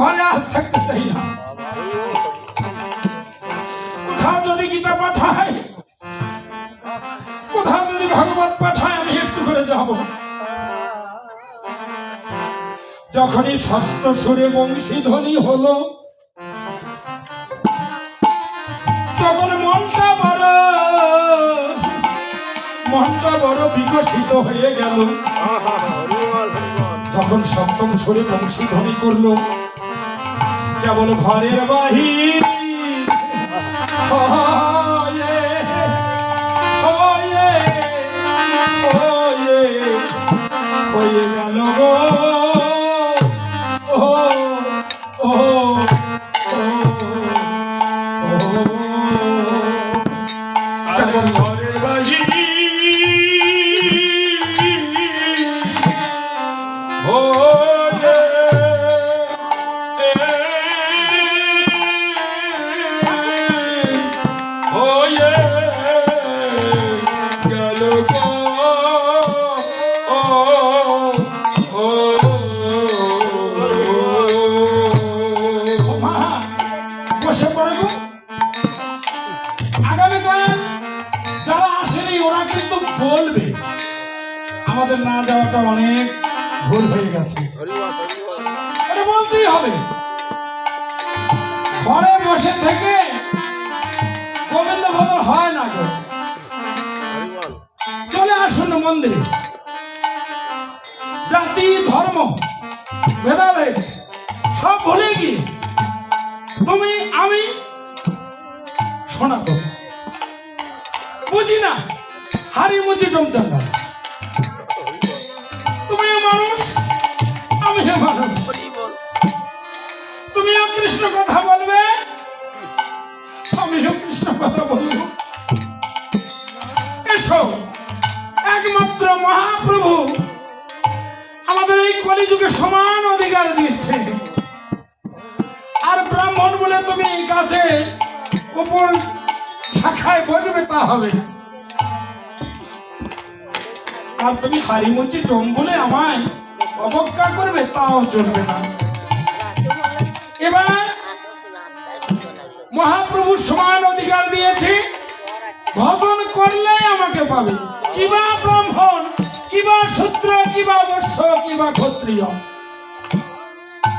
ঘরে আর থাকতে চাই না। কোথাও যদি গীতা পাঠায় কোথাও যদি ভগবত পাঠায় আমি একটু করে যাব। যখনই ষষ্ঠ সুরে বংশীধ্বনি হলো তখন মনটা বড় মনটা বড় বিকশিত হয়ে গেল। তখন সপ্তম সুরে বংশীধ্বনি করল কেবল ঘরের বাহির। হয়ে, হয়ে, হয়ে, না যাওয়াটা অনেক ভুল হয়ে গেছে। বলতেই হবে। ঘরে বসে থেকে গোবিন্দ ভবন হয় না চলে আসুন মন্দিরে। জাতি, ধর্ম, ভেদাভেদ, সব ভুলে গিয়ে তুমি, আমি সনাতন বুঝি না? হারি মুচি ডমচান্ডা আমিও মানুষ তুমিও কৃষ্ণ কথা বলবে? আমিও কৃষ্ণ কথা বলব। এসো, একমাত্র মহাপ্রভু আমাদের এই কলিযুগে সমান অধিকার দিচ্ছে আর ব্রাহ্মণ বলে তুমি কাছে উপর শাখায় বসবে, তা হবে। না আর তুমি হারিমুচি টম বলে আমায় অবজ্ঞা করবে, তাও চলবে না। এবার মহাপ্রভুর সমান অধিকার দিয়েছি। ভজন করলে আমাকে পাবে। কিবা ব্রাহ্মণ, কিবা শূদ্র, কিবা বর্ষ, কিবা ক্ষত্রিয়।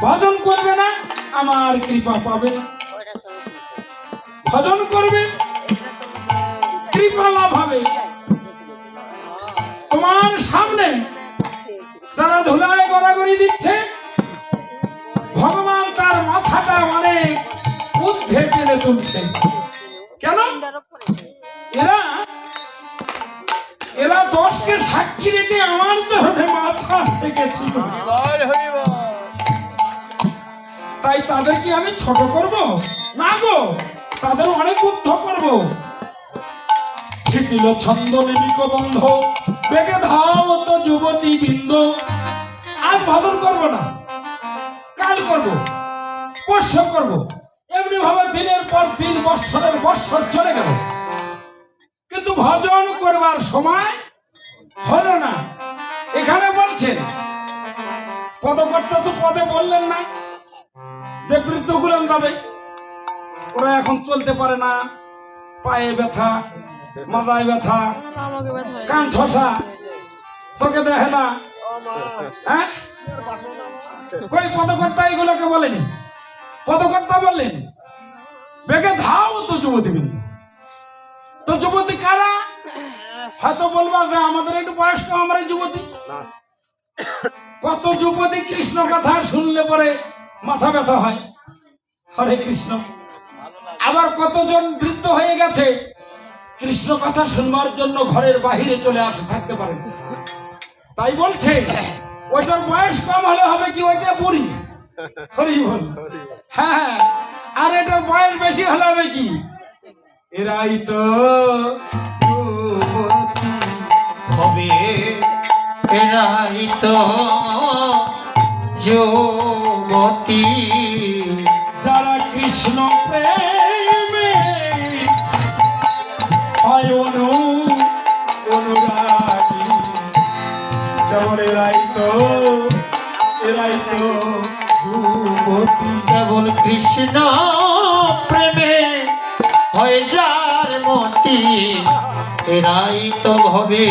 ভজন করবে না, আমার কৃপা পাবে। না। ভজন করবে, কৃপা লাভ হবে। তোমার সামনে তারা ধুলায় গড়াগড়ি দিচ্ছে। ভগবান তার মাথাটা অনেক ঊর্ধ্বে টেনে তুলছে। কেন? এরা এরা দশকে সাক্ষী রেখে আমার চরণে মাথা ঠেকেছিল। তাই তাদের কি আমি ছোট করব? না গো তাদের অনেক উদ্ধ করব। শিথিল ছন্দ নিমিক বন্ধ বেগে ধাও তো যুবতী বৃন্দ। আজ ভজন করব না, কাল করব পরশু করব। এমনি ভাবে দিনের পর দিন, বৎসরের বৎসর চলে গেল। কিন্তু ভজন করবার সময় হলো না। এখানে বলছেন, পদকর্তা তো পদে বললেন না, যে বৃদ্ধগুলো যাবে, ওরা এখন চলতে পারে না, পায়ে ব্যথা মাথায় ব্যথা। কান ছসা চোখে দেখে না। হ্যাঁ? কই পদকর্তা এগুলোকে বলেনি? পদকর্তা বললেন বেগে ধাও তো যুবতী বিন্দু। তো যুবতী কারা? হয়তো বলবা যে আমাদের একটু বয়স কম আমরা যুবতী। কত যুবতী কৃষ্ণ কথা শুনলে পরে মাথা ব্যথা হয়। হরে কৃষ্ণ। আবার কতজন বৃদ্ধ হয়ে গেছে কৃষ্ণ কথা শুনবার জন্য ঘরের বাহিরে চলে আসে থাকতে পারে না। তাই বলছে ওইটার বয়স কম হলে হবে কি ওইটা বুড়ি? হরি বল। হ্যাঁ আর এটার বয়স বেশি হলে হবে কি? এরাই তো হবে এরাই তো যুবতী। যারা কৃষ্ণ প্রেমে কৃষ্ণ প্রেমে হয়ে যার মতি। এরাই তো ভবে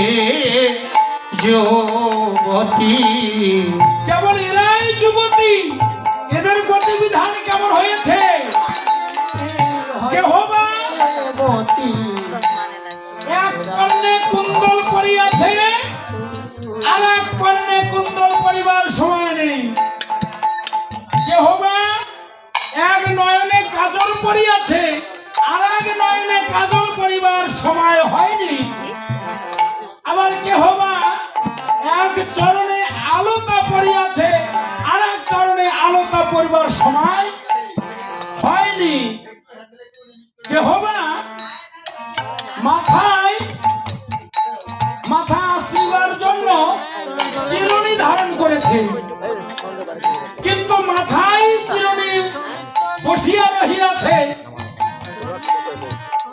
যুবতী। কেবল এরাই যুবতী এদের গতিবিধান কেমন হয়েছে? এক কর্ণে কুন্দল পরিয়াছে আর এক কর্ণে কুন্দল পরিবার সময় নেই। কেহবা এক নয়নে কাজল পড়িয়াছে, আর এক নয়নে কাজল পরিবার সময় হয়নি। আবার কেহবা এক চরণে আলোতা পরিয়াছে আর এক চরণে আলোতা পরিবার সময় হয়নি। বসিয়া রহিয়াছে।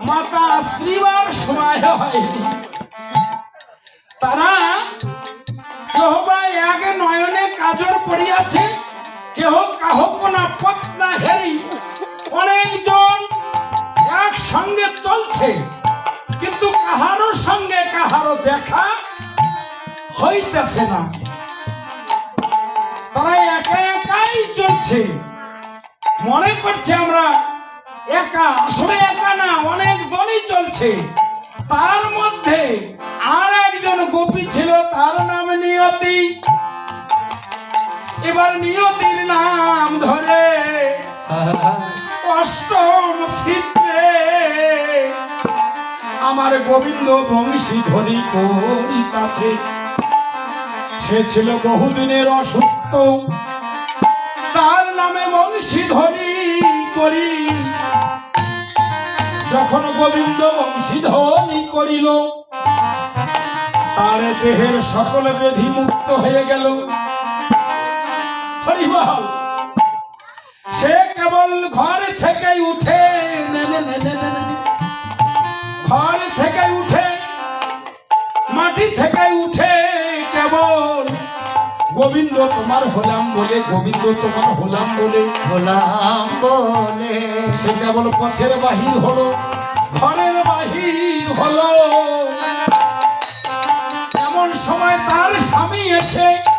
মাতা শ্রীবার সময় তারা কেহ বা এক নয়নে কাজর পড়িয়াছে, কেহ কাহ কোনা পত্না হেরি। অনেকজন একসঙ্গে চলছে, কিন্তু কাহারো সঙ্গে কাহারো দেখা হইতেছে না। তারা একা একাই চলছে। মনে করছে আমরা একা, আসলে একা না, অনেক জনই চলছে। তার মধ্যে আর একজন গোপী ছিল, তার নাম নিয়তি। এবার নিয়তির নাম ধরে অষ্টম শীতে আমার গোবিন্দ বংশী ধরি করিতাছে। সে ছিল বহুদিনের অসুস্থ। বংশী ধরি করি। যখন গোবিন্দ বংশী ধ্বনি করিল, তার দেহের সকল মুক্ত হয়ে গেল। সে কেবল ঘর থেকে উঠে। ঘর থেকে উঠে, মাটি থেকে উঠে গোবিন্দ তোমার হলাম বলে গোবিন্দ তোমার হলাম বলে। হলাম বলে। সে কেবল পথের বাহির হলো ঘরের বাহির হলো। এমন সময় তার স্বামী এসে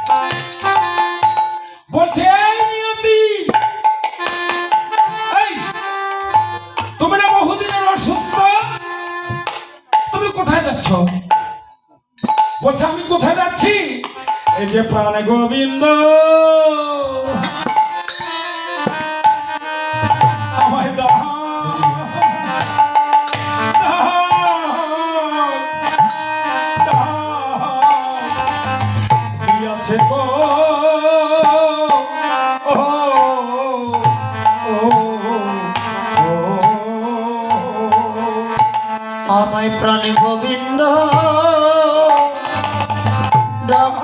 ও আমায় প্রাণে গোবিন্দ ডাক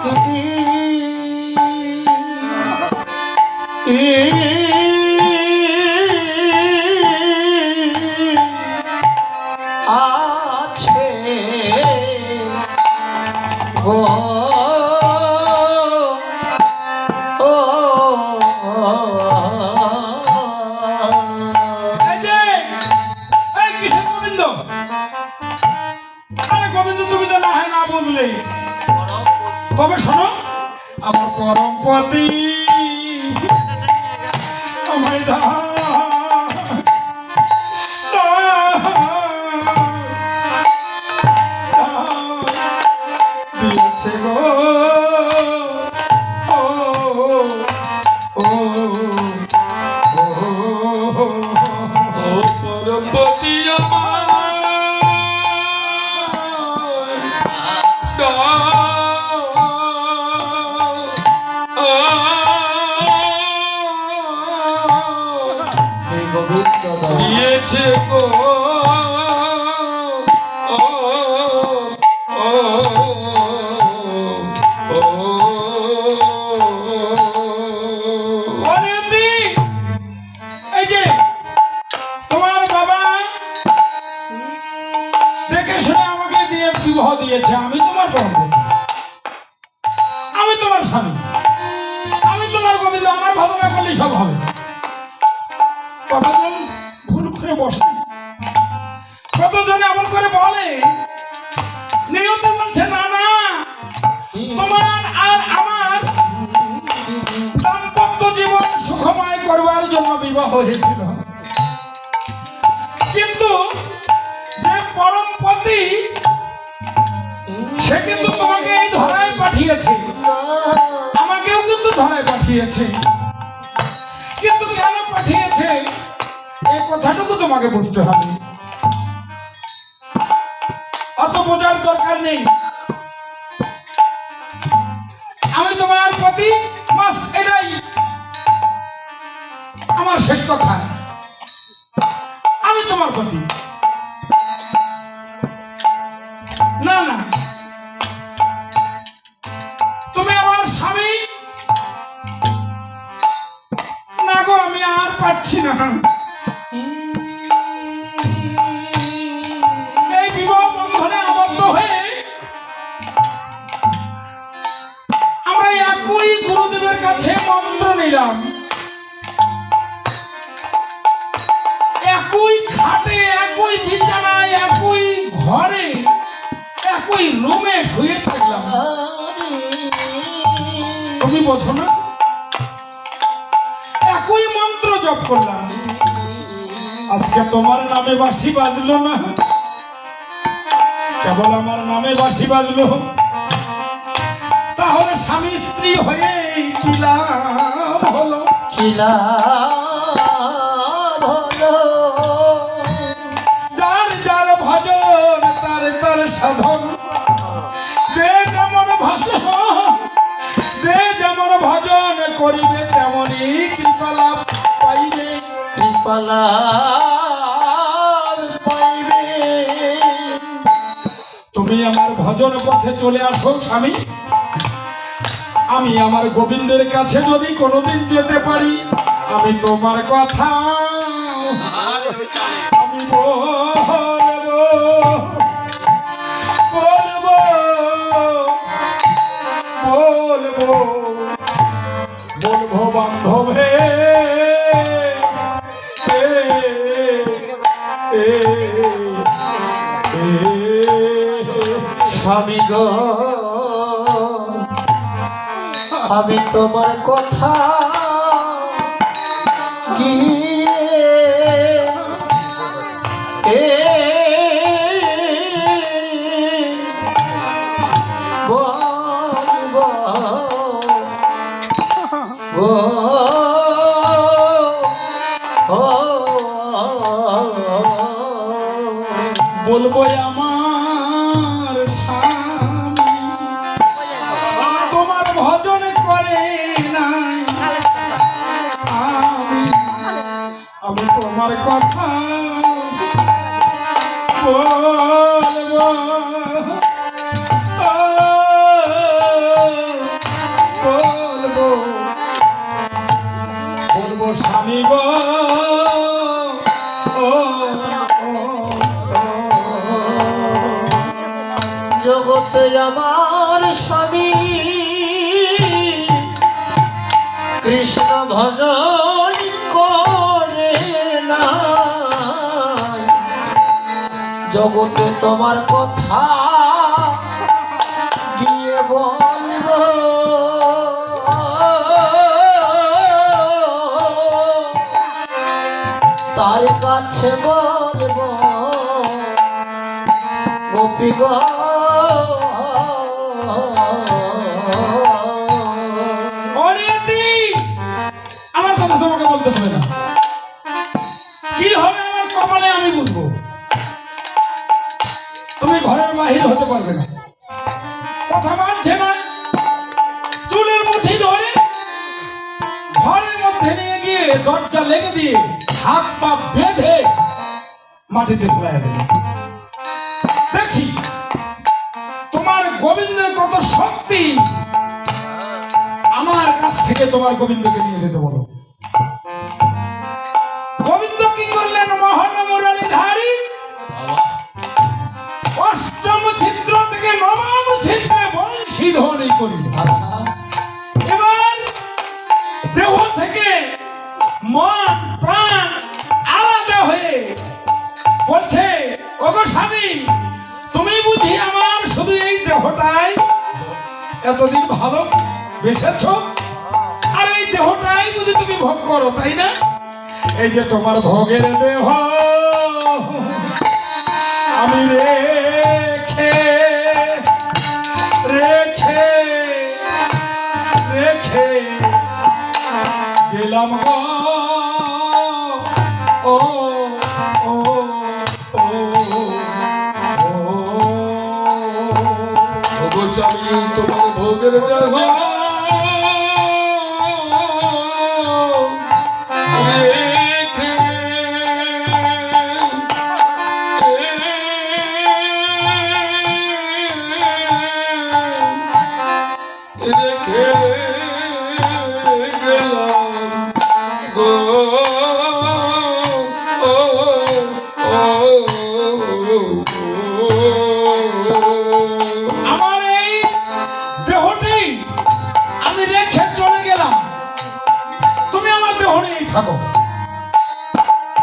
আছে গো হয় না বুঝলে তবে শোনো আমার পরমপতি দিয়েছে গো। দাও। দিয়েছে গো করবার জন্য বিবাহ হয়েছিল। কিন্তু যে পরম পতি, সে কিন্তু তোমাকে এই ধরায় পাঠিয়েছে। আমাকেও কিন্তু ধরায় পাঠিয়েছে। কিন্তু কেন পাঠিয়েছে? এই কথাটুকু তোমাকে বুঝতে হবে। অত বোঝার দরকার নেই। আমি তোমার প্রতি মাস এটাই আমার শেষ কথা। আমি তোমার প্রতি। না না। তুমি আমার স্বামী। না গো, আমি আর পাচ্ছি না। ঘরে একই রুমে শুয়ে থাকলাম। তুমি বোঝো না? একই মন্ত্র জপ করলাম। আজকে তোমার নামে বাঁশি বাজলো না। কেবল আমার নামে বাঁশি বাজলো। তাহলে স্বামী স্ত্রী হয়ে কি লাভ হলো। কিলা করিবে তেমনি কৃপা লাভ পাইবে। কৃপালা পাইবে। তুমি আমার ভজন পথে চলে আসো স্বামী। আমি আমার গোবিন্দের কাছে যদি কোনোদিন যেতে পারি আমি তোমার কথা স্বামী গো আমি তোমার কথা আমি তোমার কথা বলব। বলব। বলব স্বামী গো। জগতে তোমার কথা গিয়ে বলব। তার কাছে বলব, গোপী গো। অনিয়তি আমার কথা তোমাকে বলতে হবে না। লেগে দিয়ে হাত পা বেঁধে মাটিতে ফেলাই দেবে দেখি, তোমার গোবিন্দের কত শক্তি? আমার কাছ থেকে তোমার গোবিন্দকে নিয়ে যেতে বলো। গোবিন্দ কি করলেন মহান মুরালীধারী অষ্টম ছিদ্র থেকে নবম ছিদ্রে বংশী ধ্বনি করিলেন এতদিন ভালো বেসেছ? আর এই দেহটাই যদি তুমি ভোগ করো, তাই না? এই যে তোমার ভোগের দেহ। আমি রেখে রেখে রেখে গেলাম গোস্বামী তোমার ভোগের দেহ